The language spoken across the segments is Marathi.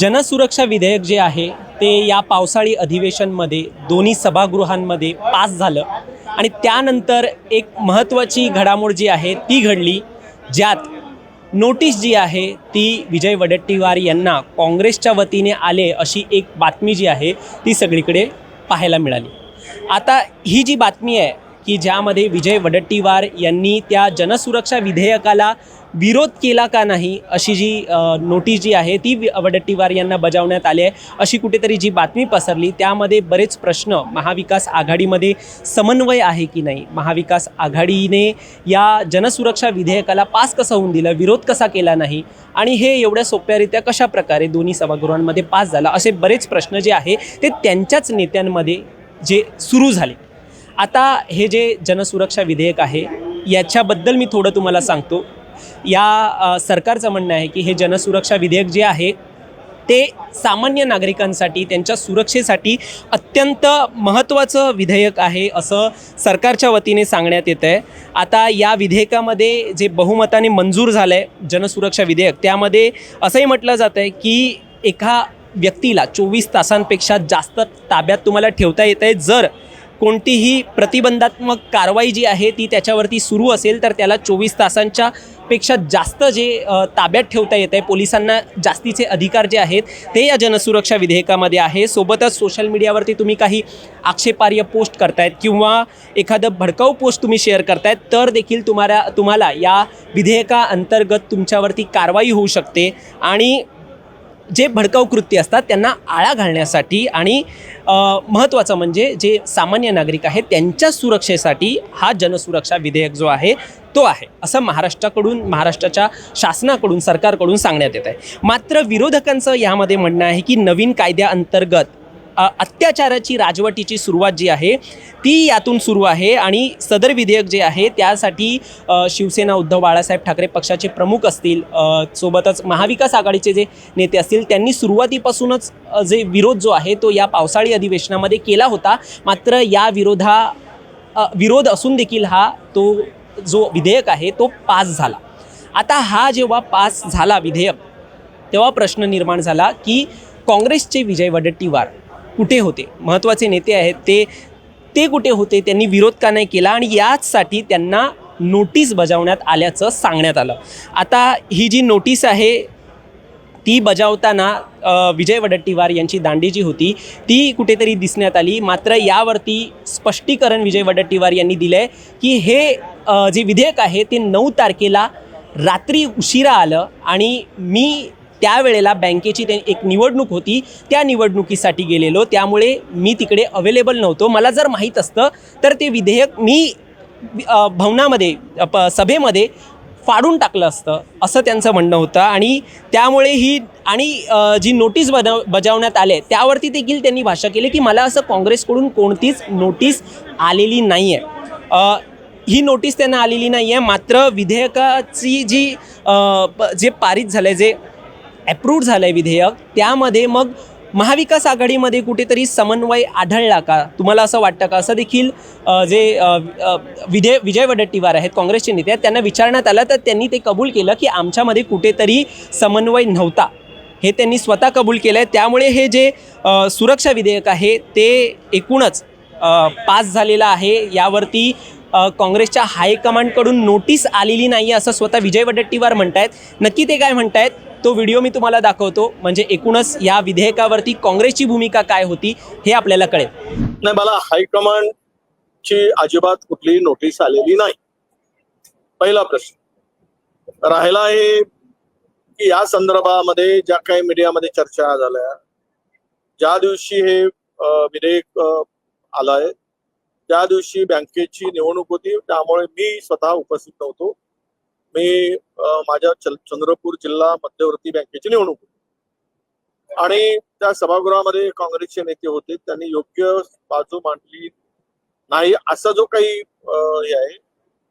जनसुरक्षा विधेयक जे आहे ते या पावसाळी अधिवेशनमध्ये दोन्ही सभागृहांमध्ये पास झालं. आणि त्यानंतर एक महत्त्वाची घडामोड जी आहे ती घडली ज्यात नोटीस जी आहे ती विजय वडेट्टीवार यांना काँग्रेसच्या वतीने आले अशी एक बातमी जी आहे ती सगळीकडे पाहायला मिळाली. आता ही जी बातमी आहे की ज्यामध्ये विजय वडट्टीवार यांनी त्या जनसुरक्षा विधेयकाला विरोध केला का नाही अशी जी नोटीस जी आहे ती वडट्टीवार यांना बजावण्यात आली आहे. अशी कुठेतरी जी बातमी पसरली त्यामध्ये बरेच प्रश्न महाविकास आघाडीमध्ये समन्वय आहे की नाही? महाविकास आघाडीने या जनसुरक्षा विधेयकाला पास कसं होऊन दिलं? विरोध कसा केला नाही? आणि हे एवढ्या सोप्यारित्या कशा प्रकारे दोन्ही सभागृहांमध्ये पास झाला? असे बरेच प्रश्न जे आहे ते त्यांच्याच नेत्यांमध्ये जे सुरू झाले. आता हे जे जनसुरक्षा विधेयक आहे याच्याबद्दल मी थोडं तुम्हाला सांगतो. या सरकारचं म्हणणं आहे की हे जनसुरक्षा विधेयक जे आहे ते सामान्य नागरिकांसाठी त्यांच्या सुरक्षेसाठी अत्यंत महत्त्वाचं विधेयक आहे असं सरकारच्या वतीने सांगण्यात येतं आहे आता या विधेयकामध्ये जे बहुमताने मंजूर झालं आहे जनसुरक्षा विधेयक त्यामध्ये असंही म्हटलं जातं आहे की एका व्यक्तीला चोवीस तासांपेक्षा जास्त ताब्यात तुम्हाला ठेवता येत आहे जर कोणतीही प्रतिबंधात्मक कारवाई जी आहे ती त्याच्यावरती सुरू असेल तर त्याला चोवीस तासांच्या पेक्षा जास्त जे ताब्यात ठेवता येत आहे पोलिसांना जास्तीचे अधिकार जे आहेत ते या जनसुरक्षा विधेयकामध्ये आहे. सोबतच सोशल मीडियावरती तुम्ही काही आक्षेपार्ह पोस्ट करतायत किंवा एखादं भडकाऊ पोस्ट तुम्ही शेअर करतायत तर देखील तुम्हाला तुम्हाला या विधेयकाअंतर्गत तुमच्यावरती कारवाई होऊ शकते. आणि जे भडकाऊ कृत्य असतात त्यांना आळा घालण्यासाठी आणि महत्त्वाचं म्हणजे जे सामान्य नागरिक आहेत त्यांच्या सुरक्षेसाठी हा जनसुरक्षा विधेयक जो आहे तो आहे. असं महाराष्ट्राकडून महाराष्ट्राच्या शासनाकडून सरकारकडून सांगण्यात येत आहे मात्र विरोधकांचं यामध्ये म्हणणं आहे की नवीन कायद्याअंतर्गत अत्याचाराची राजवटीची सुरुवात जी आहे ती यातून सुरू आहे आणि सदर विधेयक जे आहे त्यासाठी शिवसेना उद्धव बाळासाहेब ठाकरे पक्षाचे प्रमुख असतील सोबतच महाविकास आघाडीचे जे नेते असतील त्यांनी सुरुवातीपासूनच जे विरोध जो आहे तो या पावसाळी अधिवेशनामध्ये केला होता. मात्र या विरोधा विरोध असून देखील हा तो जो विधेयक आहे तो पास झाला. आता हा जेव्हा पास झाला विधेयक तेव्हा प्रश्न निर्माण झाला की काँग्रेसचे विजय वडेट्टीवार कुठे होते? महत्त्वाचे नेते आहेत ते ते कुठे होते? त्यांनी विरोध का नाही केला? आणि याचसाठी त्यांना नोटीस बजावण्यात आल्याचं सांगण्यात आलं. आता ही जी नोटीस आहे ती बजावताना विजय वडट्टीवार यांची दांडी जी होती. ती कुठेतरी दिसण्यात आली. मात्र यावरती स्पष्टीकरण विजय वडट्टीवार यांनी दिलं आहे की हे जे विधेयक आहे ते नऊ तारखेला रात्री उशिरा आलं आणि मी त्यावेळेला बँकेची ते एक निवडणूक होती त्या निवडणुकीसाठी गेलेलो. त्यामुळे मी तिकडे अवेलेबल नव्हतो. मला जर माहीत असतं तर ते विधेयक मी भवनामध्ये प सभेमध्ये फाडून टाकलं असतं असं त्यांचं म्हणणं होतं. आणि त्यामुळे ही आणि जी नोटीस बजाव बजावण्यात आले त्यावरती देखील त्यांनी भाषा केली की मला असं काँग्रेसकडून कोणतीच नोटीस आलेली नाही आहे ही नोटीस त्यांना आलेली नाही आहे मात्र विधेयकाची जी प- जे पारित झालं आहे जे अप्रूव्ड झालं आहे विधेयक. त्यामध्ये मग महाविकास आघाडीमध्ये कुठेतरी समन्वय आढळला का? तुम्हाला असं वाटतं का? असं देखील जे विधेय विजय विजय आहेत काँग्रेसचे नेते आहेत त्यांना विचारण्यात आलं तर त्यांनी ते कबूल केलं की आमच्यामध्ये कुठेतरी समन्वय नव्हता. हे त्यांनी स्वतः कबूल केलं आहे त्यामुळे हे जे सुरक्षा विधेयक आहे ते एकूणच पास झालेलं आहे. यावरती काँग्रेसच्या हायकमांडकडून नोटीस आलेली नाही असं स्वतः विजय वडट्टीवार म्हणत आहेत नक्की ते काय म्हणत आहेत तो व्हिडिओ मी तुम्हाला दाखवतो. म्हणजे एकूणच या विधेयकावरती काँग्रेसची भूमिका काय होती हे आपल्याला कळेल. नाही मला हायकमांडची अजिबात कुठलीही नोटीस आलेली नाही. पहिला प्रश्न. राहिला आहे की या संदर्भामध्ये ज्या काही मीडियामध्ये चर्चा झाल्या ज्या दिवशी हे विधेयक अ, आलंय त्या दिवशी बँकेची निवडणूक होती त्यामुळे मी स्वतः उपस्थित नव्हतो. मी माझ्या चंद्रपूर जिल्हा मध्यवर्ती बँकेची निवडणूक होती. आणि त्या सभागृहामध्ये काँग्रेसचे नेते होते. त्यांनी योग्य बाजू मांडली नाही असा जो काही हे आहे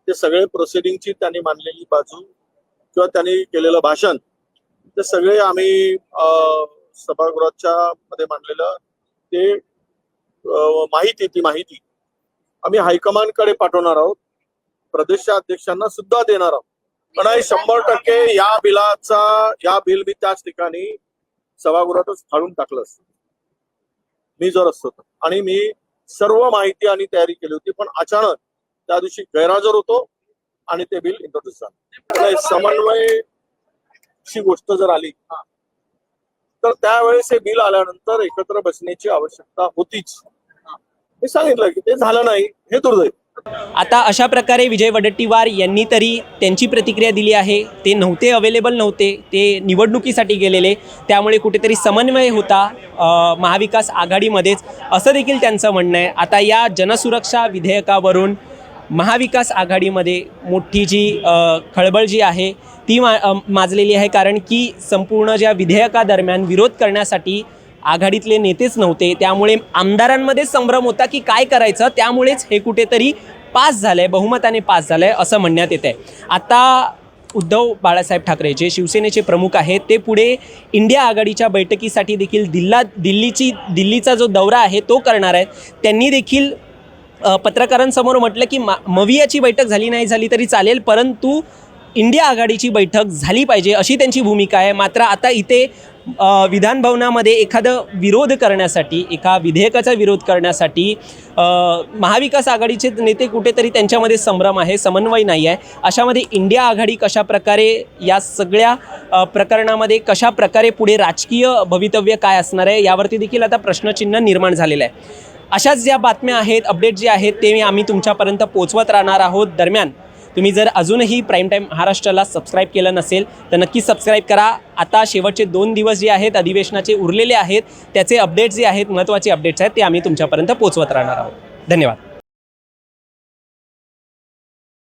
ते सगळे प्रोसिडिंगची त्यांनी मांडलेली बाजू किंवा त्यांनी केलेलं भाषण ते सगळे आम्ही अ, सभागृहाच्या मध्ये मांडलेलं. ते माहिती ती माहिती आम्ही हायकमांडकडे पाठवणार आहोत. प्रदेशाध्यक्षांना सुद्धा देणार आहोत. पण शंभर टक्के या बिलाचा या बिल मी त्याच ठिकाणी सभागृहातच फाडून टाकलं असतं मी जर असतो तर. आणि मी सर्व माहिती आणि तयारी केली होती पण अचानक त्या दिवशी गैरहजर होतो आणि ते बिल इंट्रोड्यूस झालं. समन्वय ची गोष्ट जर आली तर त्यावेळेस हे बिल आल्यानंतर एकत्र बसण्याची आवश्यकता होतीच. मी सांगितलं की ते झालं नाही हे दुर्दैव. आता अशा प्रकारे विजय वडट्टीवार यांनी तरी त्यांची प्रतिक्रिया दिली आहे. ते नव्हते अवेलेबल नव्हते. ते निवडणुकीसाठी गेलेले. त्यामुळे कुठेतरी समन्वय होता महाविकास आघाडीमध्येच. असं देखील त्यांचं म्हणणं आहे. आता या जनसुरक्षा विधेयकावरून महाविकास आघाडीमध्ये मोठी जी खळबळ जी आहे ती मा माजलेली आहे. कारण की संपूर्ण ज्या विधेयकादरम्यान विरोध करण्यासाठी आघाडीतले नेतेच नव्हते. त्यामुळे आमदारांमध्येच संभ्रम होता की काय करायचं? त्यामुळेच हे कुठेतरी पास झालं आहे बहुमताने पास झालं आहे असं म्हणण्यात येत आहे आता उद्धव बाळासाहेब ठाकरे जे शिवसेनेचे प्रमुख आहेत ते पुढे इंडिया आघाडीच्या बैठकीसाठी देखील दिल्ला दिल्लीची दिल्लीचा जो दौरा आहे तो करणार आहेत. त्यांनी देखील पत्रकारांसमोर म्हटलं की मा मवियाची बैठक झाली नाही झाली तरी चालेल परंतु इंडिया आघाडीची बैठक झाली पाहिजे अशी त्यांची भूमिका आहे. मात्र आता इथे विधान विधानभवनामध्ये एखादं विरोध करण्यासाठी एका विधेयकाचा विरोध करण्यासाठी महाविकास आघाडीचे नेते कुठेतरी त्यांच्यामध्ये संभ्रम आहे समन्वय नाही आहे. अशामध्ये इंडिया आघाडी कशा प्रकारे या सगळ्या प्रकरणामध्ये कशा प्रकारे पुढे राजकीय भवितव्य काय असणार आहे यावरती देखील आता प्रश्नचिन्ह निर्माण झालेलं आहे. अशाच ज्या बातम्या आहेत अपडेट जे आहेत ते आम्ही तुमच्यापर्यंत पोचवत राहणार आहोत. दरम्यान तुम्ही जर अजूनही प्राईम टाईम महाराष्ट्राला सबस्क्राईब केलं नसेल तर नक्की सबस्क्राईब करा. आता शेवटचे दोन दिवस जे आहेत अधिवेशनाचे उरलेले आहेत त्याचे अपडेट्स जे आहेत महत्त्वाचे अपडेट्स आहेत ते आम्ही तुमच्यापर्यंत पोचवत राहणार आहोत. धन्यवाद.